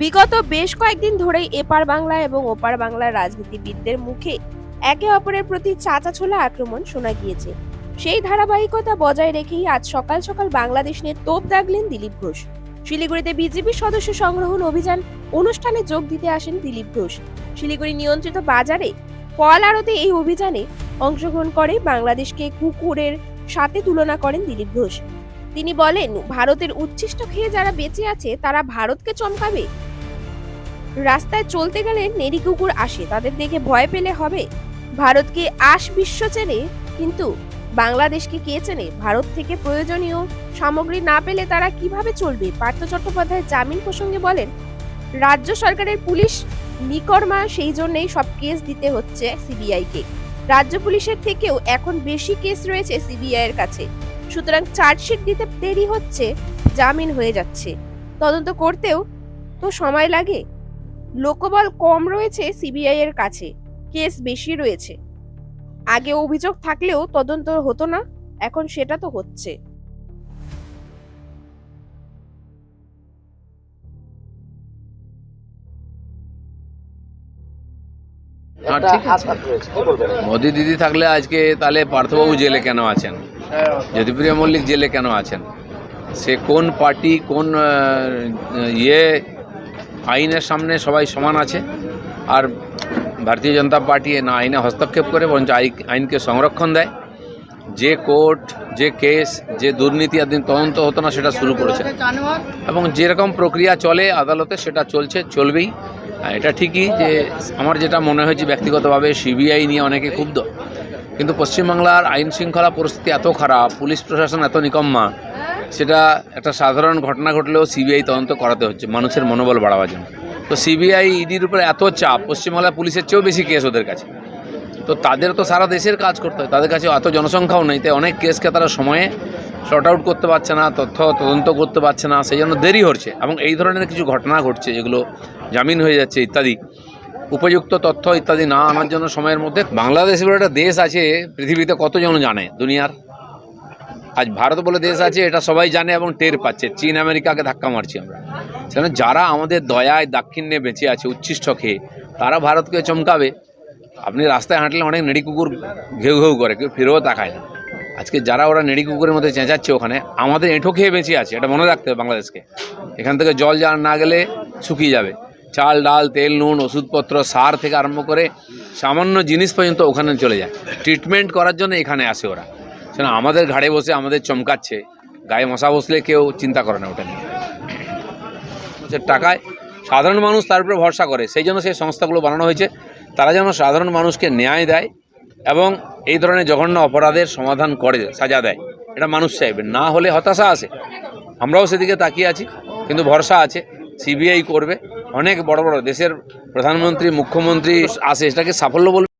বিগত বেশ কয়েকদিন ধরেই এপার বাংলা এবং ওপার বাংলার রাজনীতিবিদদের মুখে একে অপরের প্রতি চাচা ছোলা আক্রমণ শোনা গিয়েছে। সেই ধারাবাহিকতা বজায় রেখেই আজ সকাল সকাল বাংলাদেশ নিয়ে তোপ দাগলেন দিলীপ ঘোষ। শিলিগুড়িতে বিজেপি সদস্য সংগ্রহণ অভিযান অনুষ্ঠানে যোগ দিতে আসেন দিলীপ ঘোষ। শিলিগুড়ি নিয়ন্ত্রিত বাজারে ফল আড়তে এই অভিযানে অংশগ্রহণ করে বাংলাদেশকে কুকুরের সাথে তুলনা করেন দিলীপ ঘোষ। তিনি বলেন, ভারতের উচ্ছিষ্ট খেয়ে যারা বেঁচে আছে, তারা ভারতকে চমকাবে। রাস্তায় চলতে গেলে নেড়ি কুকুর আসে, তাদের দেখে ভয় পেলে হবে। ভারতকে আশ বিশ্ব চেনে, কিন্তু বাংলাদেশকে কে চেনে? ভারত থেকে প্রয়োজনীয় সামগ্রী না পেলে তারা কীভাবে চলবে? পার্থ চট্টোপাধ্যায় জামিন প্রসঙ্গে বলেন, রাজ্য সরকারের পুলিশ নিকর্মা সেই জন্যই সব কেস দিতে হচ্ছে সিবিআইকে। রাজ্য পুলিশের থেকেও এখন বেশি কেস রয়েছে সিবিআই এর কাছে। সুতরাং চার্জশিট দিতে দেরি হচ্ছে, জামিন হয়ে যাচ্ছে। তদন্ত করতেও তো সময় লাগে। লোকবল কম রয়েছে সিবিআই এর কাছে। কেস বেশি রয়েছে। আগে অভিযোগ থাকলেও তদন্ত হতো না এখন সেটা তো হচ্ছে। হ্যাঁ, মোদি দিদি থাকলে আজকে তাহলে পার্থবাবু জেলে কেন আছেন? জ্যোতিপ্রিয় মল্লিক জেলে কেন আছেন? সে কোন পার্টি কোন আহ, ইয়ে আইনের সামনে সবাই সমান আছে। আর ভারতীয় জনতা পার্টি না আইনে হস্তক্ষেপ করে, বরঞ্চ আই- আইনকে সংরক্ষণ দেয়। যে কোর্ট, যে কেস, যে দুর্নীতি একদিন তদন্ত হতো না, সেটা শুরু করেছে। এবং যেরকম প্রক্রিয়া চলে আদালতে, সেটা চলছে, চলবেই। এটা ঠিকই যে আমার যেটা মনে হয়েছে ব্যক্তিগতভাবে সিবিআই নিয়ে অনেকে ক্ষুব্ধ। কিন্তু পশ্চিমবাংলার আইন শৃঙ্খলা পরিস্থিতি এত খারাপ, পুলিশ প্রশাসন এত নিকম্মা সেটা একটা সাধারণ ঘটনা ঘটলেও সিবিআই তদন্ত করাতে হচ্ছে, মানুষের মনোবল বাড়াবার জন্য। তো সিবিআই ইডির উপরে এত চাপ পশ্চিমবাংলা পুলিশের চেয়েও বেশি কেস ওদের কাছে। তো তাদের তো সারা দেশের কাজ করতে হয়, তাদের কাছে এত জনসংখ্যাও নেই, তাই অনেক কেসকে তারা সময়ে শর্ট আউট করতে পারছে না, তথ্য তদন্ত করতে পারছে না, সেই জন্য দেরি হচ্ছে। এবং এই ধরনের কিছু ঘটনা ঘটছে, যেগুলো জামিন হয়ে যাচ্ছে ইত্যাদি, উপযুক্ত তথ্য ইত্যাদি না আনার জন্য সময়ের মধ্যে বাংলাদেশ বলে একটা দেশ আছে, পৃথিবীতে কতজন জানে দুনিয়ার? আজ ভারত বলে দেশ আছে, এটা সবাই জানে এবং টের পাচ্ছে। চীন আমেরিকাকে ধাক্কা মারছি আমরা। সেখানে যারা আমাদের দয়ায় দাক্ষিণ্যে বেঁচে আছে, উচ্ছিষ্ট খেয়ে, তারা ভারতকে চমকাবে। আপনি রাস্তায় হাঁটলে অনেক নেড়ি কুকুর ঘেউ ঘেউ করে, কেউ ফিরেও তাকায় না। আজকে যারা ওরা নেড়ি কুকুরের মধ্যে চেঁচাচ্ছে ওখানে, আমাদের এঁঠো খেয়ে বেঁচে আছে, এটা মনে রাখতে হবে বাংলাদেশকে। এখান থেকে জল যা না গেলে শুকিয়ে যাবে। চাল, ডাল, তেল, নুন, ওষুধপত্র, সার থেকে আরম্ভ করে সামান্য জিনিস পর্যন্ত ওখানে চলে যায়। ট্রিটমেন্ট করার জন্য এখানে আসে ওরা। সেটা আমাদের ঘাড়ে বসে আমাদের চমকাচ্ছে, গায়ে মশা বসলে কেউ চিন্তা করে না ওটা নিয়ে। টাকায় সাধারণ মানুষ তার উপরে ভরসা করে, সেই জন্য সেই সংস্থাগুলো বানানো হয়েছে। তারা যেন সাধারণ মানুষকে ন্যায় দেয় এবং এই ধরনের জঘন্য অপরাধের সমাধান করে, সাজা দেয়। এটা মানুষ চাইবে, না হলে হতাশা আসে আমরাও সেদিকে তাকিয়ে আছি, কিন্তু ভরসা আছে, সিবিআই করবে। অনেক বড় বড় দেশের প্রধানমন্ত্রী, মুখ্যমন্ত্রী আসে এটাকে সাফল্য বলবে।